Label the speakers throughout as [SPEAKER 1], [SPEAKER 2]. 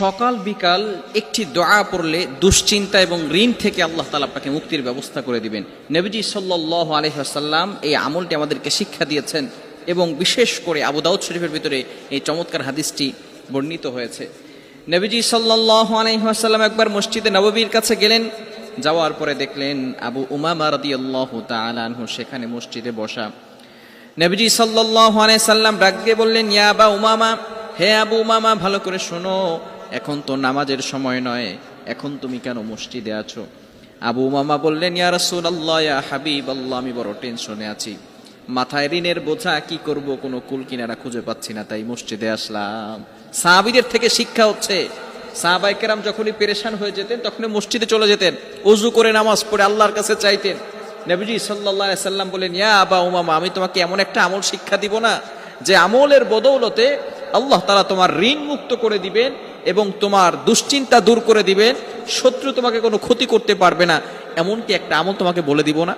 [SPEAKER 1] সকাল বিকাল একটি দোয়া পড়লে দুশ্চিন্তা এবং ঋণ থেকে আল্লাহ তালা আপনাকে মুক্তির ব্যবস্থা করে দিবেন। নবীজি সাল্লাহ আলহাসাল্লাম এই আমলটি আমাদেরকে শিক্ষা দিয়েছেন এবং বিশেষ করে আবু দাউদ শরীফের ভিতরে এই চমৎকার হাদিসটি বর্ণিত হয়েছে। নবীজি সাল্লাহ আলহাসাল্লাম একবার মসজিদে নববীর কাছে গেলেন, যাওয়ার পরে দেখলেন আবু উমা উমামা রদিয়াল্লাহ তালানহু সেখানে মসজিদে বসা। নবীজি সাল্লাহ আলাই সাল্লাম ডাক বললেন, ইয়া বা উমামা, হে আবু উমামা, ভালো করে শোনো এখন তো নামাজের সময় নয়, এখন তুমি কেন মসজিদে আছো? আবু উমামা বললেন, ইয়া রাসূল আল্লাহ ইয়া হাবিব আল্লাহ আমি বড় টেনশনে আছি। মাথায় ঋণের বোঝা, কি করব? কোনো কুল কিনারা খুঁজে পাচ্ছি না, তাই মসজিদে আসলাম। সাহাবিদের থেকে শিক্ষা হচ্ছে সাহাবাইকেরাম যখনই পেরেশান হয়ে যেতেন, তখনই মসজিদে চলে যেতেন অজু করে নামাজ পড়ে আল্লাহর কাছে চাইতেন। নবীজি সাল্লাহ সাল্লাম বলেন, ইয়া আবা উমামা, আমি তোমাকে এমন একটা আমল শিক্ষা দিব না, যে আমলের বদৌলতে আল্লাহ তালা তোমার ঋণ মুক্ত করে দিবেন এবং তোমার দুশ্চিন্তা দূর করে দিবেন। শত্রু তোমাকে কোনো ক্ষতি করতে পারবে না। এমনকি একটা আমল তোমাকে বলে দিব না।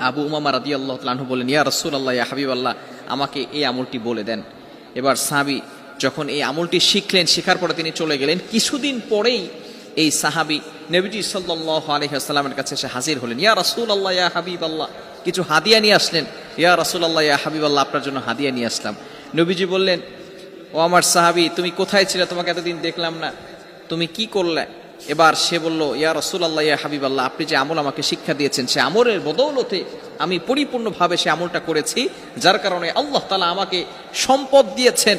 [SPEAKER 1] আবু উমামা রাদি আল্লাহ তালু বলেন, ইয়া রসুল আল্লাহ হাবিব আল্লাহ আমাকে এই আমলটি বলে দেন। এবার সাহাবি যখন এই আমলটি শিখলেন, শেখার পরে তিনি চলে গেলেন। কিছুদিন পরেই এই সাহাবি নবীজি সাল্লাহ আলহিহাস্লামের কাছে এসে হাজির হলেন। ইয়া রাসুল আল্লাহ ইয়া হাবিব আল্লাহ কিছু হাদিয়া নিয়ে আসলেন। ইয়া রাসুল আল্লাহ ইয়া হাবিব আল্লাহ আপনার জন্য হাদিয়া নিয়ে আসলাম। নবীজি বললেন ও আমার সাহাবি, তুমি কোথায় ছিলে? তোমাকে এতদিন দেখলাম না। তুমি কি করলে? এবার সে বলল, ইয়া রসুল আল্লাহ ইয়া হাবিব আল্লাহ আপনি যে আমল আমাকে শিক্ষা দিয়েছেন, সে আমলের বদৌলতে আমি পরিপূর্ণভাবে সে আমলটা করেছি, যার কারণে আল্লাহ তালা আমাকে সম্পদ দিয়েছেন,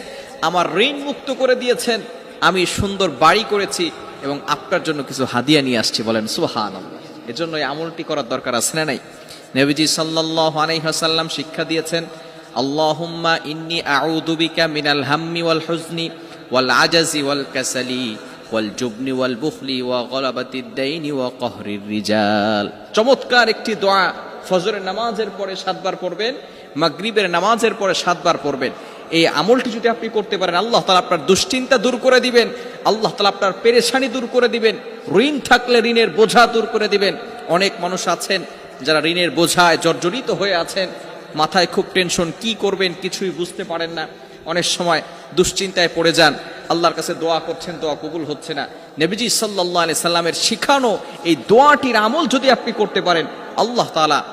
[SPEAKER 1] আমার ঋণ মুক্ত করে দিয়েছেন, আমি সুন্দর বাড়ি করেছি এবং আপনার জন্য কিছু হাদিয়া নিয়ে আসছি। বলেন সুহান এজন্য এই আমলটি করার দরকার আছে না নাই? নবীজি সাল্লাহ আলাইহাসাল্লাম শিক্ষা দিয়েছেন আল্লাহুম্মা ইন্নি আউদুবিকা মিনাল হাম্মি ওয়াল হুজনি ওয়াল আজাজি ওয়াল কাসালি ওয়াল জুবনি ওয়াল বুখলি ওয়া গলাবাতিদ দাইনি ওয়া কহরির রিজাল। চমৎকার একটি দোয়া ফজরের নামাজের পরে সাতবার পড়বেন, মাগরিবের নামাজের পরে সাতবার পড়বেন। এই আমলটি যদি আপনি করতে পারেন, আল্লাহ তালা আপনার দুশ্চিন্তা দূর করে দিবেন, আল্লাহ তালা আপনার পেরেশানি দূর করে দিবেন, ঋণ থাকলে ঋণের বোঝা দূর করে দিবেন। অনেক মানুষ আছেন যারা ঋণের বোঝায় জর্জরিত হয়ে আছেন মাথায় খুব টেনশন কি করবেন কিছুই বুঝতে পারেন না। অনেক সময় দুশ্চিন্তায় পড়ে যান। আল্লাহর কাছে দোয়া করছেন, দোয়া কবুল হচ্ছে না। নবীজি সাল্লাহ আলি সাল্লামের শিখানো এই দোয়াটির আমল যদি আপনি করতে পারেন, আল্লাহ তালা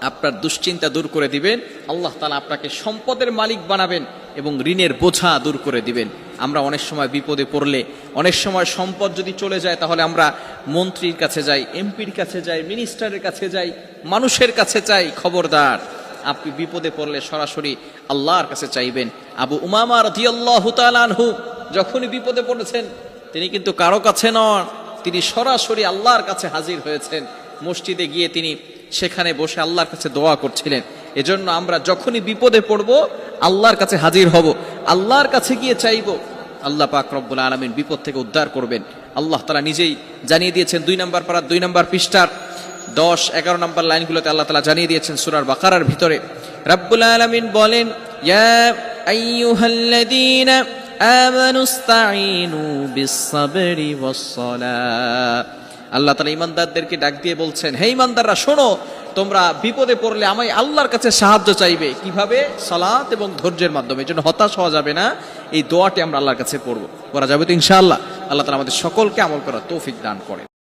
[SPEAKER 1] আপনার দুশ্চিন্তা দূর করে দিবেন, আল্লাহ তালা আপনাকে সম্পদের মালিক বানাবেন এবং ঋণের বোঝা দূর করে দিবেন। আমরা অনেক সময় বিপদে পড়লে, অনেক সময় সম্পদ যদি চলে যায়, তাহলে আমরা মন্ত্রীর কাছে যাই, এমপির কাছে যাই, মিনিস্টারের কাছে যাই, মানুষের কাছে চাই খবরদার। আপনি বিপদে পড়লে সরাসরি আল্লাহর কাছে চাইবেন। আবু উমামা রদিয়াল্লাহু যখনই বিপদে পড়েছেন, তিনি কিন্তু কারও কাছে নন, তিনি সরাসরি আল্লাহর কাছে হাজির হয়েছেন। মসজিদে গিয়ে তিনি সেখানে বসে আল্লাহর কাছে দোয়া করছিলেন। এজন্য আমরা যখনই বিপদে পড়ব, আল্লাহর কাছে হাজির হব, আল্লাহর কাছে গিয়ে চাইব। আল্লাহ পাক রব্বুল আলমিন বিপদ থেকে উদ্ধার করবেন। আল্লাহ তালা নিজেই জানিয়ে দিয়েছেন দুই নম্বর পাড়ার দুই নম্বর পৃষ্ঠার দশ, এগারো নম্বর লাইনগুলোতে আল্লাহ তালা জানিয়ে দিয়েছেন সুরার বাকারার ভিতরে। রব্বুল আলমিন বলেন আল্লাহ তালা ইমানদারদেরকে ডাক দিয়ে বলছেন, হে ইমানদাররা, শোনো, তোমরা বিপদে পড়লে আমায় আল্লাহর কাছে সাহায্য চাইবে। কীভাবে? সালাত এবং ধৈর্যের মাধ্যমে। এই জন্য হতাশ হওয়া যাবে না। এই দোয়াটি আমরা আল্লাহর কাছে পড়ব। করা যাবে তো ইনশাআল্লাহ। আল্লাহ তালা আমাদের সকলকে আমল করার তৌফিক দান করে